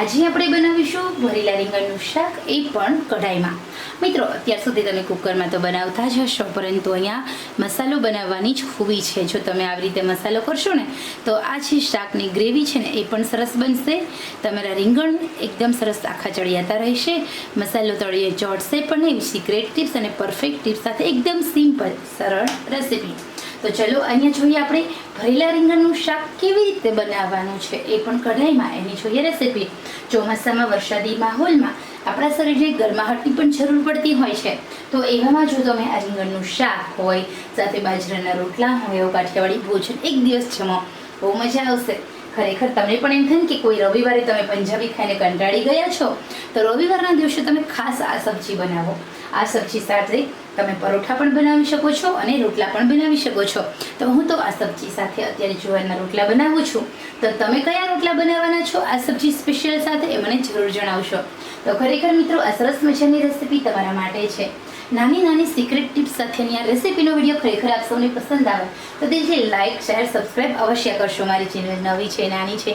આજે આપણે બનાવીશું ભરેલા રીંગણનું શાક, એ પણ કઢાઈમાં. મિત્રો, અત્યાર સુધી તમે કુકરમાં તો બનાવતા જ હશો, પરંતુ અહીંયા મસાલો બનાવવાની જ ખૂબી છે. જો તમે આવી રીતે મસાલો કરશો ને, તો આ જે શાકની ગ્રેવી છે ને, એ પણ સરસ બનશે. તમારા રીંગણ એકદમ સરસ આખા ચડિયાતા રહેશે. મસાલો તળીએ ચોટશે પણ, એવી સિક્રેટ ટિપ્સ અને પરફેક્ટ ટિપ્સ સાથે એકદમ સિમ્પલ સરળ રેસીપી તો ચલો અહીંયા જોઈએ આપણે ભરેલા રીંગણનું શાક કેવી રીતે બનાવવાનું છે. એ પણ કઢાઈમાં, એની જોઈએ રેસીપી ચોમાસામાં, વરસાદી માહોલમાં, આપણા શરીરે ગરમાહટની પણ જરૂર પડતી હોય છે. તો એવામાં જો તમે આ રીંગણનું શાક હોય, સાથે બાજરાના રોટલા હોય એવું કાઠિયાવાડી ભોજન, એક દિવસ જમો. બહુ મજા આવશે. ખરેખર તમને પણ એમ થાય કે કોઈ રવિવારે તમે પંજાબી ખાઈને કંટાળી ગયા છો, તો રવિવારના દિવસે તમે ખાસ આ સબ્જી બનાવો. આ સબ્જી સાથે તમે પરોઠા પણ બનાવી શકો છો અને રોટલા પણ બનાવી શકો છો. તો હું તો આ સબ્જી સાથે અત્યારે જુવારના રોટલા બનાવું છું. તો તમે કયા રોટલા બનાવવાના છો? આ સબ્જી સ્પેશિયલ સાથે એ મને જરૂર જણાવશો. તો ખરેખર મિત્રો, આ સરસ મજાની રેસીપી તમારા માટે છે. નાની નાની સિક્રેટ ટિપ્સ સાથેની આ રેસીપીનો વીડિયો ખરેખર આપ સૌને પસંદ આવે, તો દિલથી લાઇક શેર સબસ્ક્રાઇબ અવશ્ય કરશો. મારી ચેનલ નવી છે, નાની છે,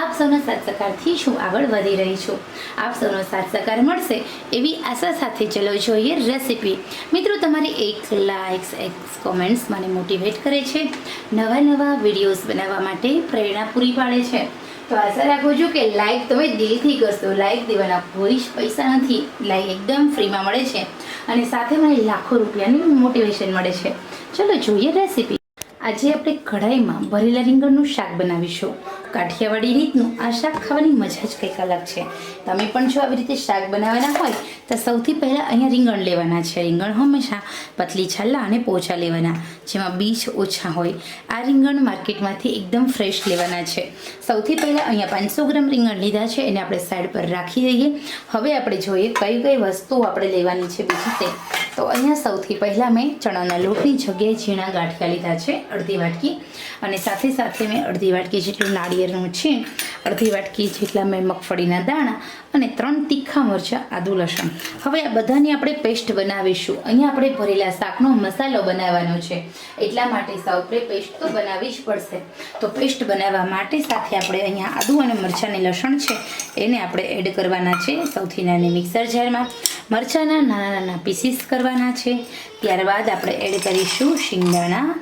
આપ સૌના સાથ સહકારથી હું આગળ વધી રહી છું. આપ સૌનો સાથ સહકાર મળશે એવી આશા સાથે ચલો જોઈએ રેસીપી મિત્રો, તમારી એક લાઇક્સ એક કોમેન્ટ્સ મને મોટિવેટ કરે છે. નવા નવા વિડીયોઝ બનાવવા માટે પ્રેરણા પૂરી પાડે છે. તો આશા રાખું છું કે લાઈક તમે દિલથી કરશો. લાઈક દેવાના કોઈ જ પૈસા નથી. લાઈક એકદમ ફ્રીમાં મળે છે. અને સાથે મને લાખો રૂપિયાની મોટિવેશન મળે છે. ચલો જોઈએ રેસીપી આજે આપણે કઢાઈમાં ભરેલા રીંગણનું શાક બનાવીશું. કાઠિયાવાડી રીતનું આ શાક ખાવાની મજા જ કંઈક અલગ છે. તમે પણ જો આવી રીતે શાક બનાવવાના હોય, તો સૌથી પહેલાં અહીંયા રીંગણ લેવાના છે. રીંગણ હંમેશા પતલી છાલ્લા અને પોચા લેવાના, જેમાં બીજ ઓછા હોય. આ રીંગણ માર્કેટમાંથી એકદમ ફ્રેશ લેવાના છે. સૌથી પહેલાં અહીંયા પાંચસો ગ્રામ રીંગણ લીધા છે, એને આપણે સાઈડ પર રાખી દઈએ. હવે આપણે જોઈએ કઈ કઈ વસ્તુઓ આપણે લેવાની છે બીજી તે તો અહીંયા સૌથી પહેલાં મેં ચણાના લોટની જગ્યાએ ઝીણા ગાંઠિયા લીધા છે, અડધી વાટકી. અને સાથે સાથે મેં અડધી વાટકી જેટલું નાળિયેરનું છે, અડધી વાટકી જેટલા મેં મગફળીના દાણા અને ત્રણ તીખા મરચાં, આદુ લસણ. હવે આ બધાની આપણે પેસ્ટ બનાવીશું. અહીંયા આપણે ભરેલા શાકનો મસાલો બનાવવાનો છે. એટલા માટે સૌપ્રે પેસ્ટ તો બનાવવી જ પડશે. તો પેસ્ટ બનાવવા માટે સાથે આપણે અહીંયા આદુ અને મરચાંની લસણ છે, એને આપણે એડ કરવાના છે સૌથી નાની મિક્સર જારમાં. મરચાંના નાના નાના પીસીસ કરવાના છે. ત્યારબાદ આપણે એડ કરીશું શિંગદાણા.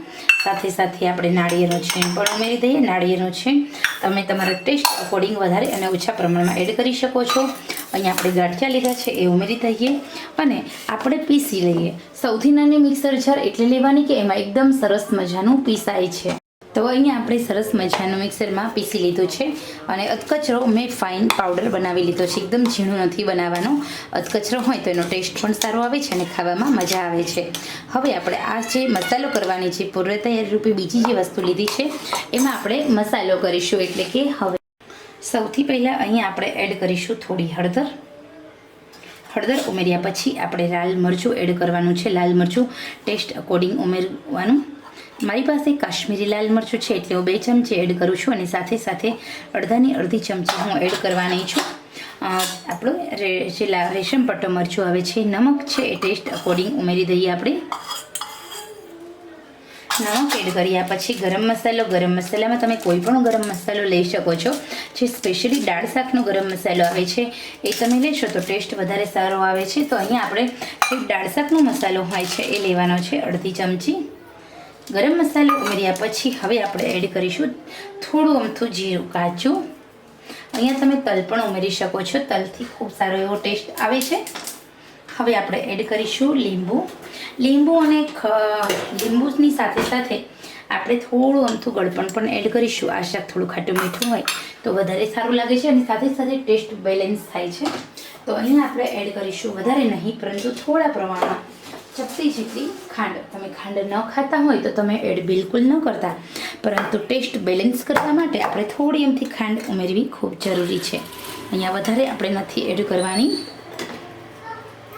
સાથે સાથે આપણે નાળિયેરનો છીણ પણ ઉમેરી દઈએ. નાળિયેરનો છીણ તમે તમારા ટેસ્ટ અકોર્ડિંગ વધારે અને ઓછા પ્રમાણમાં એડ કરી શકો છો. અહીંયા આપણે ગાંઠિયા લીધા છે, એ ઉમેરી દઈએ. અને આપણે પીસી લઈએ. સૌથી નાની મિક્સર જાર એટલે લેવાની કે એમાં એકદમ સરસ મજાનું પીસાય છે. તો અહીંયા આપણે સરસ મજાનું મિક્સરમાં પીસી લીધું છે અને અધકચરો મેં ફાઇન પાવડર બનાવી લીધો છે. એકદમ ઝીણું નથી બનાવવાનો. અધકચરો હોય તો એનો ટેસ્ટ પણ સારો આવે છે અને ખાવામાં મજા આવે છે. હવે આપણે આ જે મસાલો કરવાની છે પૂર્વ તૈયાર રૂપે બીજી જે વસ્તુ લીધી છે, એમાં આપણે મસાલો કરીશું. એટલે કે હવે સૌથી પહેલાં અહીંયા આપણે એડ કરીશું થોડી હળદર. હળદર ઉમેર્યા પછી આપણે લાલ મરચું એડ કરવાનું છે. લાલ મરચું ટેસ્ટ અકોર્ડિંગ ઉમેરવાનું. મારી પાસે કાશ્મીરી લાલ મરચું છે એટલે હું બે ચમચી એડ કરું છું અને સાથે સાથે અડધાની અડધી ચમચી હું એડ કરવાની છું. આપણું જે રેશમ પટ્ટો મરચું આવે છે, નમક છે એ ટેસ્ટ અકોર્ડિંગ ઉમેરી દઈએ આપણે. નમક એડ કર્યા પછી ગરમ મસાલો, ગરમ મસાલામાં તમે કોઈ પણ ગરમ મસાલો લઈ શકો છો. જે સ્પેશિયલી દાળ શાકનો ગરમ મસાલો આવે છે, એ તમે લેશો તો ટેસ્ટ વધારે સારો આવે છે. તો અહીંયા આપણે જે દાળ શાકનો મસાલો હોય છે એ લેવાનો છે, અડધી ચમચી. ગરમ મસાલો ઉમેર્યા પછી હવે આપણે એડ કરીશું થોડું અમથું જીરું કાચું અહીંયા તમે તલ પણ ઉમેરી શકો છો. તલથી ખૂબ સારો એવો ટેસ્ટ આવે છે. હવે આપણે એડ કરીશું લીંબુ. લીંબુ અને લીંબુની સાથે સાથે આપણે થોડું અમથું ગળપણ પણ એડ કરીશું. આ શાક થોડું ખાટું મીઠું હોય તો વધારે સારું લાગે છે અને સાથે સાથે ટેસ્ટ બેલેન્સ થાય છે. તો અહીંયા આપણે એડ કરીશું વધારે નહીં, પરંતુ થોડા પ્રમાણમાં ચપટી જેટલી ખાંડ. તમે ખાંડ ન ખાતા હોય તો તમે એડ બિલકુલ ન કરતા. પરંતુ ટેસ્ટ બેલેન્સ કરવા માટે આપણે થોડી એમથી ખાંડ ઉમેરવી ખૂબ જરૂરી છે. અહીંયા વધારે આપણે નથી એડ કરવાની.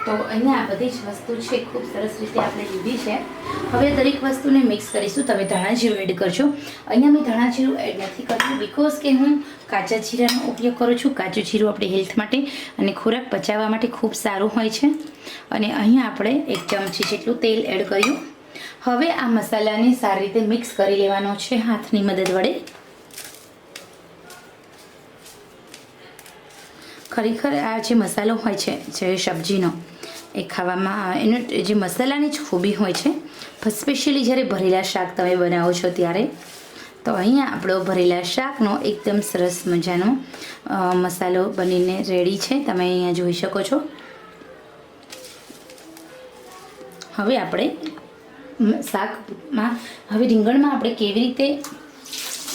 તો અહીંયા આ બધી જ વસ્તુ છે, ખૂબ સરસ રીતે આપણે લીધી છે. હવે દરેક વસ્તુને મિક્સ કરીશું. તમે ધાણા એડ કરજો. અહીંયા મેં ધાણા જીરું એડ નથી કર્યું બિકોઝ કે હું કાચા જીરાનો ઉપયોગ કરું છું. કાચું જીરું આપણી હેલ્થ માટે અને ખોરાક પચાવવા માટે ખૂબ સારું હોય છે. અને અહીંયા આપણે એક ચમચી જેટલું તેલ એડ કર્યું. હવે આ મસાલાને સારી રીતે મિક્સ કરી લેવાનો છે હાથની મદદ વડે. ખરેખર આ જે મસાલો હોય છે, જે સબ્જીનો, એ ખાવામાં એનો જે મસાલાની જ ખૂબી હોય છે સ્પેશિયલી જ્યારે ભરેલા શાક તમે બનાવો છો ત્યારે, તો અહીંયા આપણો ભરેલા શાકનો એકદમ સરસ મજાનો મસાલો બનીને રેડી છે. તમે અહીંયા જોઈ શકો છો. હવે આપણે શાકમાં, હવે રીંગણમાં આપણે કેવી રીતે,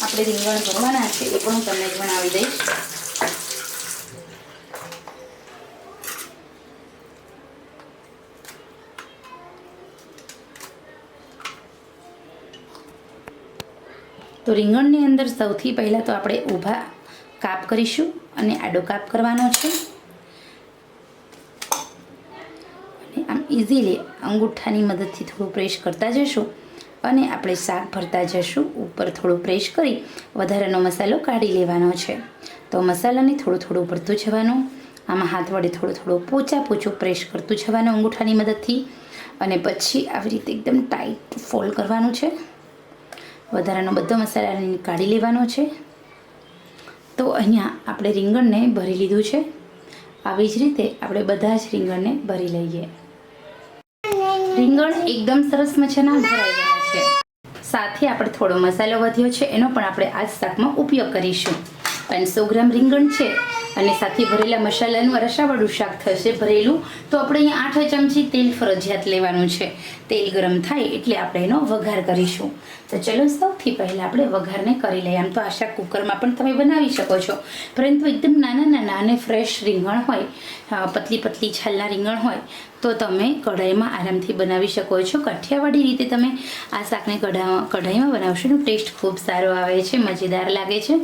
આપણે રીંગણ ભરવાના છે એ પણ હું તમને જણાવી દઈશ. તો રીંગણની અંદર સૌથી પહેલાં તો આપણે ઊભા કાપ કરીશું અને આડો કાપ કરવાનો છે. અને આમ ઇઝીલી અંગૂઠાની મદદથી થોડું પ્રેસ કરતા જશું અને આપણે શાક ભરતા જશું. ઉપર થોડું પ્રેસ કરી વધારાનો મસાલો કાઢી લેવાનો છે. તો મસાલાને થોડું થોડું ભરતું જવાનું, આમાં હાથ વડે થોડું થોડું પોચા પોચું પ્રેસ કરતું જવાનું અંગૂઠાની મદદથી. અને પછી આવી રીતે એકદમ ટાઈટ ફોલ્ડ કરવાનું છે. વધારાનો બધો મસાલાને કાઢી લેવાનો છે. તો અહીંયા આપણે રીંગણને ભરી લીધું છે. આવી જ રીતે આપણે બધા જ રીંગણને ભરી લઈએ. રીંગણ એકદમ સરસ મજાના ભરાઈ ગયા છે. સાથે આપણે થોડો મસાલો વધ્યો છે. એનો પણ આપણે આ જ શાકમાં ઉપયોગ કરીશું. પાંચસો ગ્રામ રીંગણ છે. અને સાથે ભરેલા મસાલાનું રસાવાળું શાક થશે ભરેલું. તો આપણે અહીંયા આઠ ચમચી તેલ ફરજિયાત લેવાનું છે. તેલ ગરમ થાય એટલે આપણે એનો વઘાર કરીશું. તો ચલો સૌથી પહેલાં આપણે વઘારને કરી લઈએ. આમ તો આ શાક કુકરમાં પણ તમે બનાવી શકો છો. પરંતુ એકદમ નાના નાના અને ફ્રેશ રીંગણ હોય પતલી પતલી છાલના રીંગણ હોય તો તમે કઢાઈમાં આરામથી બનાવી શકો છો. કાઠિયાવાડી રીતે તમે આ શાકને કઢા, કઢાઈમાં બનાવશો એનો ટેસ્ટ ખૂબ સારો આવે છે, મજેદાર લાગે છે.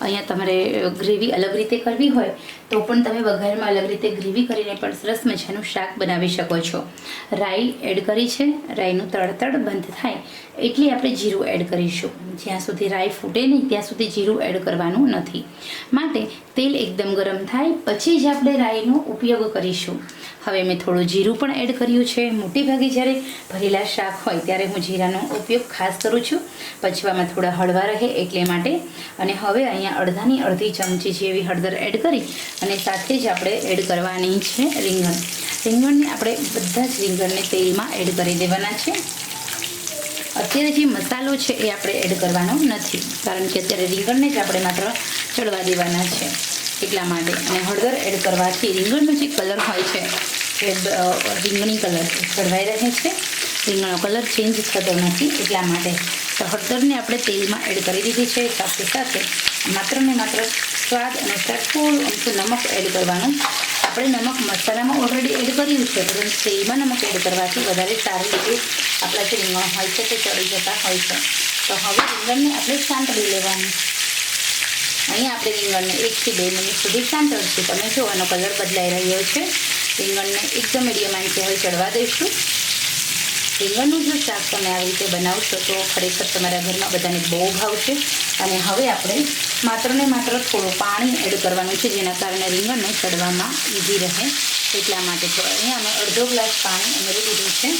અહીંયા તમારે ગ્રેવી અલગ રીતે કરવી હોય તો પણ તમે વઘારમાં અલગ રીતે ગ્રેવી કરીને પણ સરસ મજાનું શાક બનાવી શકો છો. રાઈ એડ કરી છે. રાઈનું તડતડ બંધ થાય એટલે આપણે જીરું એડ કરીશું. જ્યાં સુધી રાઈ ફૂટે નહીં ત્યાં સુધી જીરું એડ કરવાનું નથી. માટે તેલ એકદમ ગરમ થાય, પછી જ આપણે રાઈનો ઉપયોગ કરીશું. હવે મેં થોડું જીરું પણ એડ કર્યું છે. મોટી ભાગે જ્યારે ભરેલા શાક હોય ત્યારે હું જીરાનો ઉપયોગ ખાસ કરું છું. પચવામાં થોડા હળવા રહે એટલે માટે. અને હવે અહીંયા અડધાની અડધી ચમચી જેવી હળદર એડ કરી અને સાથે જ આપણે એડ કરવાની છે રીંગણ. રીંગણને આપણે બધા જ રીંગણને તેલમાં એડ કરી દેવાના છે. અત્યારે જે મસાલો છે એ આપણે એડ કરવાનો નથી, કારણ કે અત્યારે રીંગણને જ આપણે માત્ર ચડવા દેવાના છે. એટલા માટે. અને હળદર એડ કરવાથી રીંગણનો જે કલર હોય છે, એ રીંગણી કલર જળવાઈ રહે છે. રીંગણનો કલર ચેન્જ થતો નથી એટલા માટે તો હળદરને આપણે તેલમાં એડ કરી દીધી છે. સાથે સાથે માત્ર ને માત્ર સ્વાદ અનુસાર થોડું અમથું નમક એડ કરવાનું. આપણે નમક મસાલામાં ઓલરેડી એડ કર્યું છે, પરંતુ તેલમાં નમક એડ કરવાથી વધારે સારી રીતે આપણા જે રીંગણ હોય છે તે ચડી જતા હોય છે. તો હવે રીંગણને આપણે કરી લેવાનું. અહીંયા આપણે રીંગણને એકથી બે મિનિટ સુધી સાંતળશું. તમે જો આનો કલર બદલાઈ રહ્યો છે, રીંગણને એકદમ મીડિયમ આંચે હવે ચડવા દઈશું. રીંગણનું જો શાક તમે આવી રીતે બનાવશો તો ખરેખર તમારા ઘરમાં બધાને બહુ ભાવશે. અને હવે આપણે માત્ર ને માત્ર થોડું પાણી એડ કરવાનું છે, જેના કારણે રીંગણને ચડવામાં ઇઝી રહે. એટલા માટે તો અહીંયા અમે અડધો ગ્લાસ પાણી ઉમેરી દીધું છે.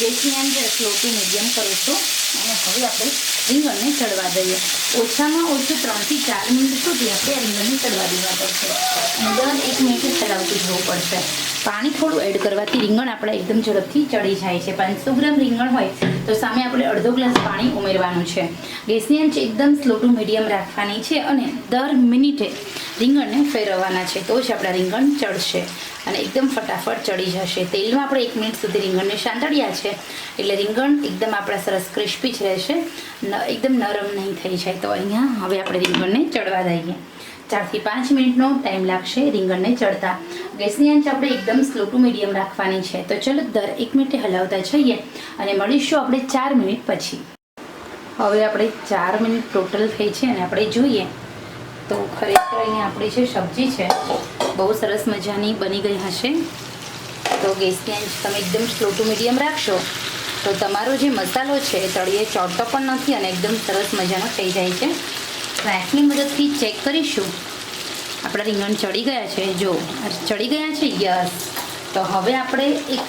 ગેસની અંદર સ્લો ટુ મીડિયમ કરું છું અને હવે આપણે રીંગણને ચડવા દઈએ. ઓછામાં ઓછું ત્રણથી ચાર મિનિટ સુધી આપણે રીંગણને ચડવા દેવા પડશે. દર એક મિનિટ ચલાવતું જવું પડશે. પાણી થોડું એડ કરવાથી રીંગણ આપણે એકદમ ઝડપથી ચડી જાય છે. પાંચસો ગ્રામ રીંગણ હોય તો સામે આપણે અડધો ગ્લાસ પાણી ઉમેરવાનું છે. ગેસની આંચ એકદમ સ્લો ટુ મીડિયમ રાખવાની છે અને દર મિનિટે રીંગણને ફેરવવાના છે, તો જ આપણા રીંગણ ચડશે અને એકદમ ફટાફટ ચડી જશે. તેલમાં આપણે એક મિનિટ સુધી રીંગણને સાંતળ્યા છે, એટલે રીંગણ એકદમ આપણા સરસ ક્રિસ્પી જ રહેશે એકદમ નરમ નહીં થઈ જાય. તો અહીંયા હવે આપણે રીંગણને ચડવા દઈએ. ચારથી પાંચ મિનિટનો ટાઈમ લાગશે રીંગણને ચડતા. ગેસની આંચ આપણે એકદમ સ્લો ટુ મીડિયમ રાખવાની છે. તો ચલો દર એક મિનિટે હલાવતા જઈએ અને મળીશું આપણે ચાર મિનિટ પછી. હવે આપણે ચાર મિનિટ ટોટલ થઈ છે અને આપણે જોઈએ તો ખરેખર અહીંયા આપણી જે સબ્જી છે, બહુ સરસ મજાની બની ગઈ હશે. તો ગેસની આંચ તમે એકદમ સ્લો ટુ મીડિયમ રાખશો, તો તમારો જે મસાલો છે, એ તળિયે ચોટતો પણ નથી અને એકદમ સરસ મજાનો થઈ જાય છે. રાઈસની મદદથી ચેક કરીશું. આપણા રીંગણ ચડી ગયા છે, જો ચડી ગયા છે, યસ. તો હવે આપણે એક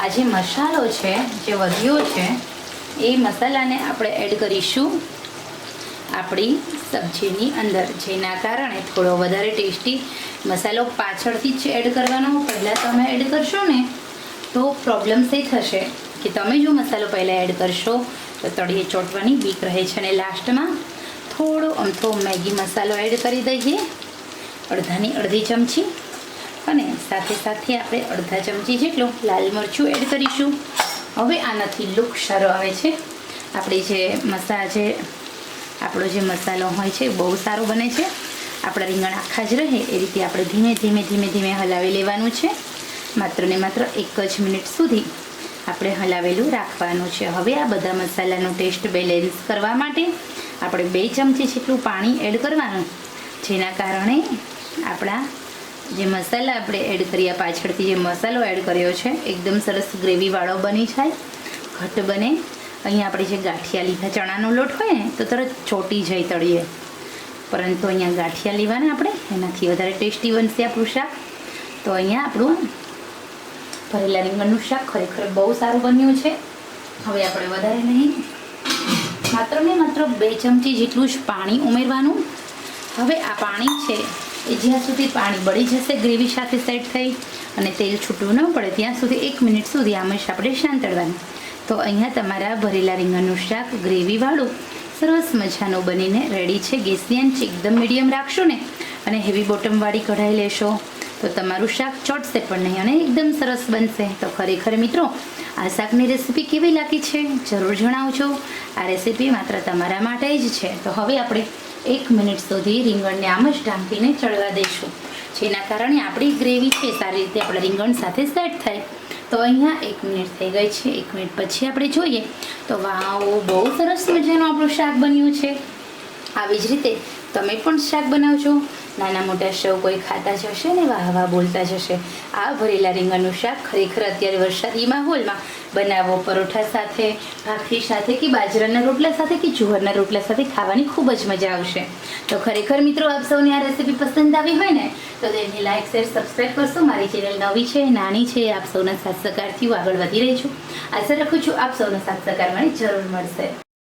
આ જે મસાલો છે, જે વધ્યો છે, એ મસાલાને આપણે એડ કરીશું. આપણી સબ્જીની અંદર જેના કારણે થોડો વધારે ટેસ્ટી મસાલો પાછળથી જ એડ કરવાનો પહેલાં તમે એડ કરશો ને, તો પ્રોબ્લેમ્સ એ થશે કે તમે જો મસાલો પહેલાં એડ કરશો, તો તળિયે ચોંટવાની બીક રહે છે અને લાસ્ટમાં થોડો અમથો મેગી મસાલો એડ કરી દઈએ. અડધાની અડધી ચમચી. અને સાથે સાથે આપણે અડધા ચમચી જેટલું લાલ મરચું એડ કરીશું. હવે આનાથી લુક સારો આવે છે. આપણી જે મસા જે આપણો જે મસાલો હોય છે બહુ સારો બને છે. આપણા રીંગણ આખા જ રહે, એ રીતે આપણે ધીમે ધીમે ધીમે ધીમે હલાવી લેવાનું છે. માત્ર ને માત્ર એક જ મિનિટ સુધી આપણે હલાવેલું રાખવાનું છે. હવે આ બધા મસાલાનો ટેસ્ટ બેલેન્સ કરવા માટે આપણે બે ચમચી જેટલું પાણી એડ કરવાનું. જેના કારણે આપણા જે મસાલા આપણે એડ કર્યા, પાછળથી જે મસાલો એડ કર્યો છે, એકદમ સરસ ગ્રેવીવાળો બની જાય ઘટ બને. અહીંયા આપણે જે ગાંઠિયા લીધા, ચણાનો લોટ હોય ને, તો તરત ચોટી જાય તળીએ પરંતુ અહીંયા ગાંઠિયા લેવાના આપણે, એનાથી વધારે ટેસ્ટી બનશે આપણું શાક. તો અહીંયા આપણું ભરેલા રીંગણનું શાક ખરેખર બહુ સારું બન્યું છે. હવે આપણે વધારે નહીં. માત્ર ને માત્ર બે ચમચી જેટલું જ પાણી ઉમેરવાનું. હવે આ પાણી છે, એ જ્યાં સુધી પાણી બળી જશે, ગ્રેવી સાથે સેટ થઈ અને તેલ છૂટવું ન પડે, ત્યાં સુધી એક મિનિટ સુધી આમ આપણે શાંતળવાનું. તો અહીંયા તમારા ભરેલા રીંગણનું શાક ગ્રેવીવાળું સરસ મજાનું બનીને રેડી છે ગેસની આંચ. એકદમ મીડિયમ રાખશો ને અને હેવી બોટમવાળી કઢાઈ લેશો. તો તમારું શાક ચોટશે પણ નહીં અને એકદમ સરસ બનશે. તો ખરેખર મિત્રો, આ શાકની રેસીપી કેવી લાગી છે? જરૂર જણાવજો. આ રેસીપી માત્ર તમારા માટે જ છે. તો હવે આપણે એક મિનિટ સુધી રીંગણને આમ જ ઢાંકીને ચડવા દઈશું. જેના કારણે આપણી ગ્રેવી છે, સારી રીતે આપણા રીંગણ સાથે સેટ થાય. તો અહીંયા એક મિનિટ થઈ ગઈ છે, એક મિનિટ પછી આપણે જોઈએ. તો વાવ, બહુ સરસ મજાનું આપણું શાક બન્યું છે. આવી જ રીતે તમે પણ શાક બનાવજો. નાના મોટા સૌ કોઈ ખાતા જશે ને વાહ વાહ બોલતા જશે આ ભરેલા રીંગણનું શાક ખરેખર અત્યારે વરસાદી માહોલમાં બનાવો, પરોઠા સાથે, ભાખરી સાથે કે બાજરાના રોટલા સાથે કે જુવારના રોટલા સાથે ખાવાની ખૂબ જ મજા આવશે. તો ખરેખર મિત્રો, આપ સૌને આ રેસીપી પસંદ આવી હોય ને, તો તેને લાઇક શેર સબસ્ક્રાઈબ કરશો. મારી ચેનલ નવી છે, નાની છે, આપ સૌના સાથ સહકારથી હું આગળ વધી રહી છું આશા રાખું છું આપ સૌનો સાથ સહકાર મને જરૂર મળશે.